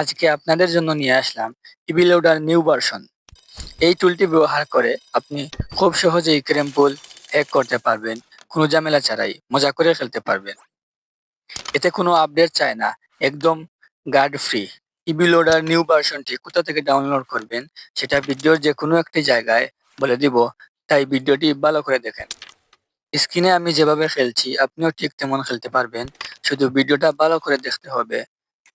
আজকে আপনাদের জন্য নিয়ে আসলাম ইবি লোডার নিউ ভার্সন। এই টুলটি ব্যবহার করে আপনি খুব সহজেই ক্রেম পুল হ্যাক করতে পারবেন। কোনো ঝামেলা ছাড়াই মজা করে খেলতে পারবেন। এতে কোনো আপডেট চায় না, একদম guard free EB loader new ভার্সনটি কোথা থেকে ডাউনলোড করবেন সেটা ভিডিওর যে কোনো একটি জায়গায় বলে দিব, তাই ভিডিওটি ভালো করে দেখেন। স্ক্রিনে আমি যেভাবে খেলছি, আপনিও ঠিক তেমন খেলতে পারবেন। শুধু ভিডিওটা ভালো করে দেখতে হবে।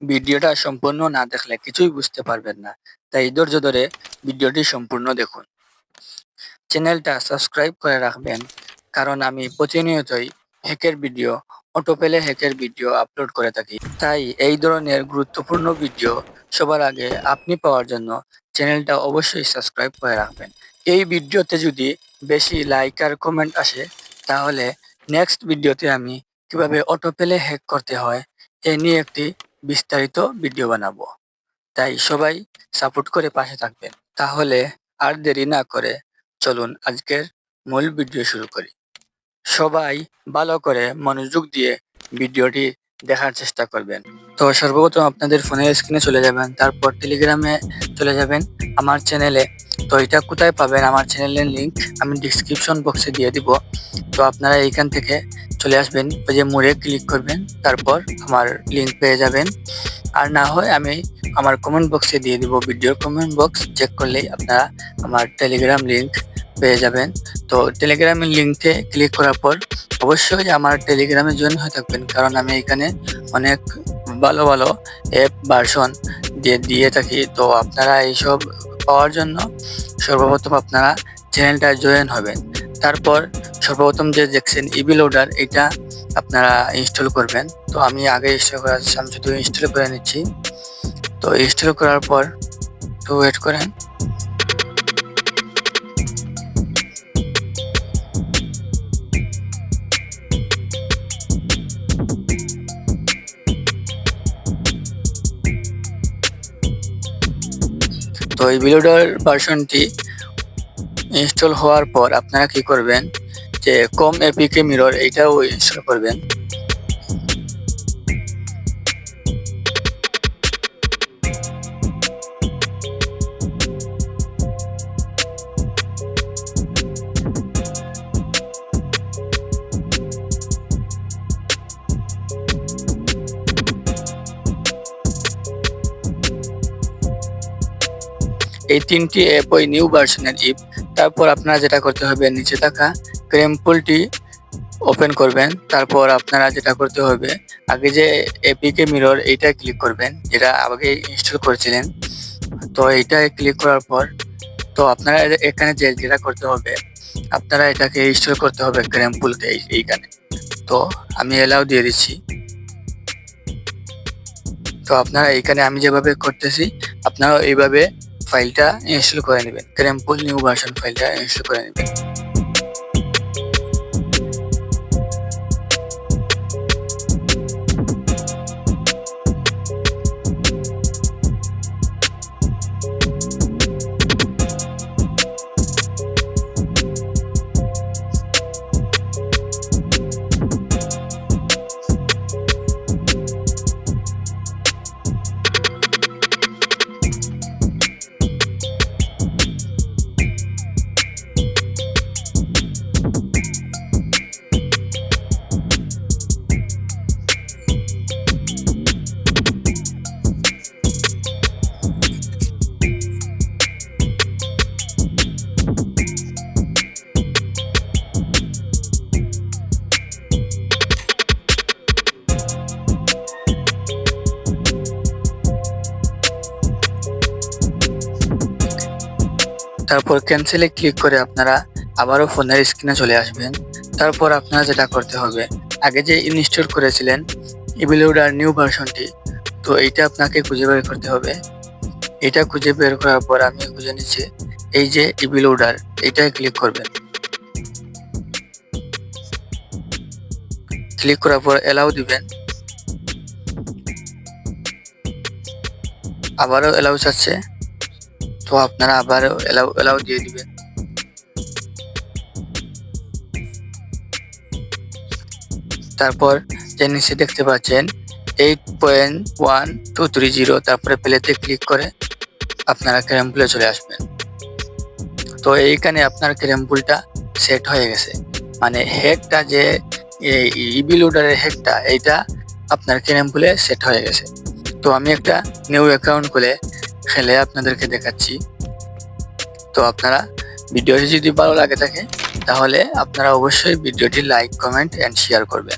ভিডিওটা সম্পূর্ণ না দেখলে কিছুই বুঝতে পারবেন না। তাই ধৈর্য ধরে ভিডিওটি সম্পূর্ণ দেখুন। চ্যানেলটা সাবস্ক্রাইব করে রাখবেন, কারণ আমি প্রতিনিয়তই হ্যাকের ভিডিও অটো পেলে হ্যাকের ভিডিও আপলোড করে থাকি। তাই এই ধরনের গুরুত্বপূর্ণ ভিডিও সবার আগে আপনি পাওয়ার জন্য চ্যানেলটা অবশ্যই সাবস্ক্রাইব করে রাখবেন। এই ভিডিওতে যদি বেশি লাইক আর কমেন্ট আসে, তাহলে নেক্সট ভিডিওতে আমি কীভাবে অটো পেলে হ্যাক করতে হয়, এ নিয়ে একটি বিস্তারিত ভিডিও বানাবো। তাই সবাই সাপোর্ট করে পাশে থাকবেন। তাহলে আর দেরি না করে চলুন আজকের মূল ভিডিও শুরু করি। সবাই ভালো করে মনোযোগ দিয়ে ভিডিওটি দেখার চেষ্টা করবেন। তো সর্বপ্রথম আপনাদের ফোনের স্ক্রিনে চলে যাবেন, তারপর টেলিগ্রামে চলে যাবেন। আমার চ্যানেলে, তো এটা কোথায় পাবেন? আমার চ্যানেলের লিঙ্ক আমি ডিসক্রিপশন বক্সে দিয়ে দিব। তো আপনারা এইখান থেকে চলে আসবেন, ওই যে মোড়ে ক্লিক করবেন, তারপর আমার লিঙ্ক পেয়ে যাবেন। আর না হয় আমি আমার কমেন্ট বক্সে দিয়ে দিব ভিডিওর কমেন্ট বক্স চেক করলেই আপনারা আমার টেলিগ্রাম লিঙ্ক পেয়ে যাবেন। তো টেলিগ্রামের লিঙ্কে ক্লিক করার পর অবশ্যই আমার টেলিগ্রামে জয়েন হয়ে থাকবেন, কারণ আমি এখানে অনেক ভালো ভালো অ্যাপ ভার্সন দিয়ে দিয়ে থাকি। তো আপনারা এইসব পাওয়ার জন্য সর্বপ্রথম আপনারা চ্যানেলটা জয়েন হবেন। তারপর সর্বপ্রথম যে দেখছেন ইবি লোডার এটা আপনারা ইনস্টল করবেন। তো আমি আগে ইনস্টল করা আছে আমি শুধু ইনস্টল করে নিচ্ছি। তো ইনস্টল করার পর তো ওয়েট করেন। তো এই বিলোডার ভার্সনটি ইনস্টল হওয়ার পর আপনারা কি করবেন? যে কম এপিকে মিরর এইটাও ইনস্টল করবেন। এই তিনটি অ্যাপ ওই নিউ ভার্সনের ইপ তারপর আপনারা যেটা করতে হবে, নিচে থাকা ক্রেম পুলটি ওপেন করবেন। তারপর আপনারা যেটা করতে হবে, আগে যে এপিকে মিরর এইটা ক্লিক করবেন, যেটা আগে ইনস্টল করেছিলেন। তো এইটায় ক্লিক করার পর, তো আপনারা এখানে যে যেটা করতে হবে, আপনারা এটাকে ইনস্টল করতে হবে ক্রেমপুলকে পুলকে এইখানে। তো আমি এলাও দিয়ে দিচ্ছি। তো আপনারা এইখানে আমি যেভাবে করতেছি, আপনারাও এইভাবে ফাইলটা ইনস্টল করে নেবেন। ক্রেমপুল নিউ ভার্সন ফাইলটা ইনস্টল করে নেবেন। তারপর ক্যান্সেলে ক্লিক করে আপনারা আবারও ফোনের স্ক্রিনে চলে আসবেন। তারপর আপনারা যেটা করতে হবে, আগে যে ইনস্টল করেছিলেন ইবিলোডার নিউ ভার্সনটি তো এইটা আপনাকে খুঁজে বের করতে হবে। এটা খুঁজে বের করার পর আমি খুঁজে নিচ্ছি, এই যে ইবিলোডার এইটায় ক্লিক করবেন। ক্লিক করার পর এলাও দিবেন। আবারও এলাও চাচ্ছে তো আপনারা আবারও এলাও এলাও দিয়ে দিবেন। তারপর যে নিচে দেখতে পাচ্ছেন eight point one two three zero তারপরে প্লেতে ক্লিক করে আপনারা ক্যারামপুলে চলে আসবেন। তো এইখানে আপনার ক্যারামপুলটা সেট হয়ে গেছে। মানে হেডটা যে ইবি লোডারের হেডটা এইটা আপনার ক্যারামপুলে সেট হয়ে গেছে। তো আমি একটা নিউ অ্যাকাউন্ট খুলে খেলে আপনাদেরকে দেখাচ্ছি। তো আপনারা ভিডিওটি যদি ভালো লাগে থাকে, তাহলে আপনারা অবশ্যই ভিডিওটি লাইক, কমেন্ট অ্যান্ড শেয়ার করবেন।